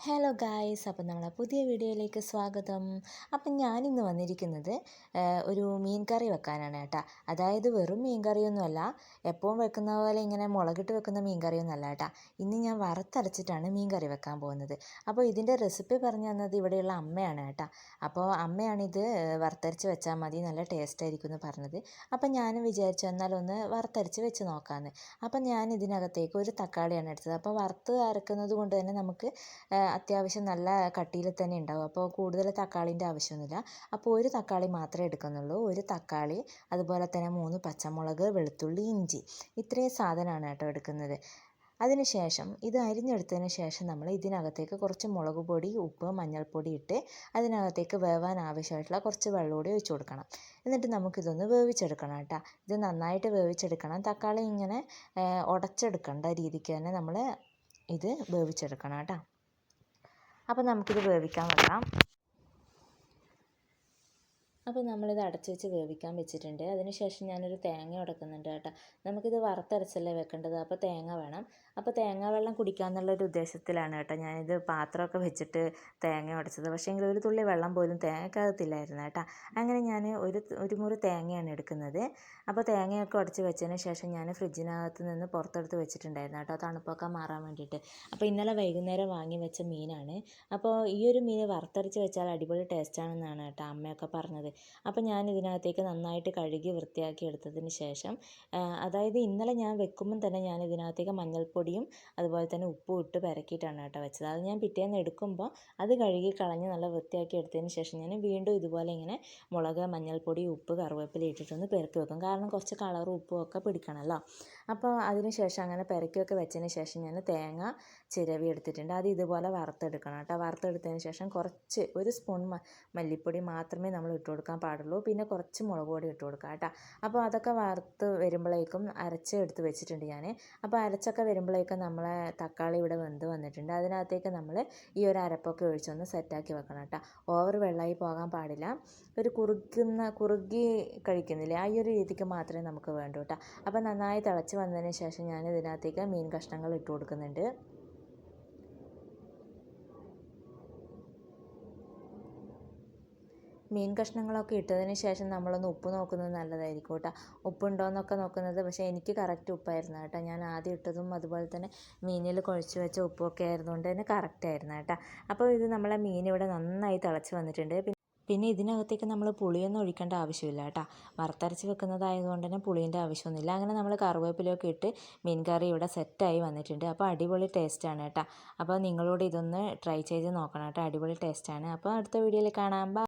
Hello guys അപ്പം നമ്മളെ പുതിയ വീഡിയോയിലേക്ക് സ്വാഗതം. അപ്പം ഞാനിന്ന് വന്നിരിക്കുന്നത് ഒരു മീൻ കറി വെക്കാനാണ് കേട്ടോ. അതായത് വെറും മീൻ കറിയൊന്നുമല്ല എപ്പോഴും വെക്കുന്ന പോലെ ഇങ്ങനെ മുളകിട്ട് വെക്കുന്ന മീൻ കറിയൊന്നുമല്ല കേട്ടോ. ഇന്ന് ഞാൻ വറുത്തരച്ചിട്ടാണ് മീൻ കറി വെക്കാൻ പോകുന്നത്. അപ്പോൾ ഇതിന്റെ റെസിപ്പി പറഞ്ഞു തന്നത് ഇവിടെയുള്ള അമ്മയാണ് കേട്ടോ. അപ്പോൾ അമ്മയാണിത് വറുത്തരച്ച് വെച്ചാൽ മതി നല്ല ടേസ്റ്റ് ആയിരിക്കും എന്ന് പറഞ്ഞത്. അപ്പം ഞാനും വിചാരിച്ചു എന്നാലൊന്ന് വറുത്തരച്ച് വെച്ച് നോക്കാമെന്ന് അപ്പം ഞാൻ ഇതിനകത്തേക്ക് ഒരു തക്കാളിയാണ് എടുത്തത്. അപ്പോൾ വറുത്ത് അരക്കുന്നത് കൊണ്ട് തന്നെ നമുക്ക് അത്യാവശ്യം നല്ല കട്ടിയിൽ തന്നെ ഉണ്ടാവും. അപ്പോൾ കൂടുതൽ തക്കാളീന്റെ ആവശ്യമൊന്നുമില്ല. അപ്പോൾ ഒരു തക്കാളി മാത്രമേ എടുക്കുന്നുള്ളൂ. ഒരു തക്കാളി അതുപോലെ തന്നെ മൂന്ന് പച്ചമുളക് വെളുത്തുള്ളി ഇഞ്ചി ഇത്രയും സാധനമാണ് കേട്ടോ എടുക്കുന്നത്. അതിനുശേഷം ഇത് അരിഞ്ഞെടുത്തതിന് ശേഷം നമ്മൾ ഇതിനകത്തേക്ക് കുറച്ച് മുളക് പൊടി ഉപ്പ് മഞ്ഞൾപ്പൊടി ഇട്ട് അതിനകത്തേക്ക് വേവാൻ ആവശ്യമായിട്ടുള്ള കുറച്ച് വെള്ളം കൂടി ഒഴിച്ച് കൊടുക്കണം. എന്നിട്ട് നമുക്കിതൊന്ന് വേവിച്ചെടുക്കണം കേട്ടോ. ഇത് നന്നായിട്ട് വേവിച്ചെടുക്കണം. തക്കാളി ഇങ്ങനെ ഉടച്ചെടുക്കേണ്ട രീതിക്ക് തന്നെ നമ്മൾ ഇത് വേവിച്ചെടുക്കണം കേട്ടോ. അപ്പോൾ നമുക്കിത് വേവിക്കാൻ വെക്കാം. അപ്പോൾ നമ്മളിത് അടച്ചു വെച്ച് വേവിക്കാൻ വെച്ചിട്ടുണ്ട്. അതിനുശേഷം ഞാനൊരു തേങ്ങ ഉടക്കുന്നുണ്ട് കേട്ടോ. നമുക്കിത് വറുത്തരച്ചല്ലേ വെക്കേണ്ടത്? അപ്പോൾ തേങ്ങ വേണം. അപ്പോൾ തേങ്ങ വെള്ളം കുടിക്കാമെന്നുള്ളൊരു ഉദ്ദേശത്തിലാണ് കേട്ടോ ഞാനിത് പാത്രമൊക്കെ വെച്ചിട്ട് തേങ്ങ ഉടച്ചത്. പക്ഷേ എങ്കിൽ ഒരു തുള്ളി വെള്ളം പോലും തേങ്ങക്കകത്തില്ലായിരുന്നു കേട്ടോ. അങ്ങനെ ഞാൻ ഒരു ഒരു മുറി തേങ്ങയാണ് എടുക്കുന്നത്. അപ്പോൾ തേങ്ങയൊക്കെ ഉടച്ച് വെച്ചതിന് ശേഷം ഞാൻ ഫ്രിഡ്ജിനകത്ത് നിന്ന് പുറത്തെടുത്ത് വെച്ചിട്ടുണ്ടായിരുന്നു കേട്ടോ. തണുപ്പൊക്കെ മാറാൻ വേണ്ടിയിട്ട്. അപ്പോൾ ഇന്നലെ വൈകുന്നേരം വാങ്ങി വെച്ച മീനാണ്. അപ്പോൾ ഈ ഒരു മീൻ വറുത്തരച്ച് വെച്ചാൽ അടിപൊളി ടേസ്റ്റാണെന്നാണ് കേട്ടോ അമ്മയൊക്കെ പറഞ്ഞത്. അപ്പോൾ ഞാൻ ഇതിനകത്തേക്ക് നന്നായിട്ട് കഴുകി വൃത്തിയാക്കി എടുത്തതിന് ശേഷം അതായത് ഇന്നലെ ഞാൻ വെക്കുമ്പം തന്നെ ഞാൻ ഇതിനകത്തേക്ക് മഞ്ഞൾപ്പൊടിയും അതുപോലെ തന്നെ ഉപ്പും ഇട്ട് പെരക്കിയിട്ടാണ് കേട്ടോ വെച്ചത്. അത് ഞാൻ പിറ്റേന്ന് എടുക്കുമ്പോൾ അത് കഴുകി കളഞ്ഞ് നല്ല വൃത്തിയാക്കി എടുത്തതിന് ശേഷം ഞാൻ വീണ്ടും ഇതുപോലെ ഇങ്ങനെ മുളക് മഞ്ഞൾപ്പൊടി ഉപ്പ് കറിവേപ്പില ഇട്ടിട്ടൊന്ന് പെരക്കി വെക്കും. കാരണം കുറച്ച് കളറും ഉപ്പും ഒക്കെ പിടിക്കണമല്ലോ. അപ്പോൾ അതിന് ശേഷം അങ്ങനെ പെരക്കിയൊക്കെ വെച്ചതിന് ശേഷം ഞാൻ തേങ്ങ ചിരവി എടുത്തിട്ടുണ്ട്. അത് ഇതുപോലെ വറുത്തെടുക്കണം കേട്ടോ. വറുത്തെടുത്തതിന് ശേഷം കുറച്ച് ഒരു സ്പൂൺ മല്ലിപ്പൊടി മാത്രമേ നമ്മൾ ഇട്ട് പാടുള്ളൂ. പിന്നെ കുറച്ച് മുളക് പൊടി ഇട്ട് കൊടുക്കുക കേട്ടോ. അപ്പോൾ അതൊക്കെ വറുത്ത് വരുമ്പോഴേക്കും അരച്ച് എടുത്ത് വെച്ചിട്ടുണ്ട് ഞാൻ. അപ്പോൾ അരച്ചൊക്കെ വരുമ്പോഴേക്കും നമ്മളെ തക്കാളി ഇവിടെ വെന്ത് വന്നിട്ടുണ്ട്. അതിനകത്തേക്ക് നമ്മൾ ഈ ഒരു അരപ്പൊക്കെ ഒഴിച്ചൊന്ന് സെറ്റാക്കി വെക്കണം കേട്ടോ. ഓവർ വെള്ളമായി പോകാൻ പാടില്ല. ഒരു കുറുക്കുന്ന കുറുകി കഴിക്കുന്നില്ലേ? ആ ഒരു രീതിക്ക് മാത്രമേ നമുക്ക് വേണ്ടൂ കേട്ടോ. അപ്പോൾ നന്നായി തിളച്ച് വന്നതിന് ശേഷം ഞാൻ ഇതിനകത്തേക്ക് മീൻ കഷ്ണങ്ങൾ ഇട്ട് കൊടുക്കുന്നുണ്ട്. മീൻ കഷ്ണങ്ങളൊക്കെ ഇട്ടതിന് ശേഷം നമ്മളൊന്ന് ഉപ്പ് നോക്കുന്നത് നല്ലതായിരിക്കും കേട്ടോ. ഉപ്പുണ്ടോ എന്നൊക്കെ നോക്കുന്നത് പക്ഷേ എനിക്ക് കറക്റ്റ് ഉപ്പായിരുന്നു കേട്ടോ. ഞാൻ ആദ്യം ഇട്ടതും അതുപോലെ തന്നെ മീനിൽ കുഴച്ച് വെച്ച ഉപ്പൊക്കെ ആയിരുന്നുകൊണ്ട് തന്നെ കറക്റ്റ് ആയിരുന്നു കേട്ടോ. അപ്പോൾ ഇത് നമ്മളെ മീൻ ഇവിടെ നന്നായി തിളച്ച് വന്നിട്ടുണ്ട്. പിന്നെ ഇതിനകത്തേക്ക് നമ്മൾ പുളിയൊന്നും ഒഴിക്കേണ്ട ആവശ്യമില്ല കേട്ടോ. വറുത്തരച്ച് വെക്കുന്നതായതുകൊണ്ട് തന്നെ പുളീന്റെ ആവശ്യമൊന്നുമില്ല. അങ്ങനെ നമ്മൾ കറുവേപ്പിലൊക്കെ ഇട്ട് മീൻ കറി ഇവിടെ സെറ്റായി വന്നിട്ടുണ്ട്. അപ്പോൾ അടിപൊളി ടേസ്റ്റാണ് കേട്ടോ. അപ്പോൾ നിങ്ങളോട് ഇതൊന്ന് ട്രൈ ചെയ്ത് നോക്കണം കേട്ടോ. അടിപൊളി ടേസ്റ്റാണ് അപ്പോൾ അടുത്ത വീഡിയോയിൽ കാണാം.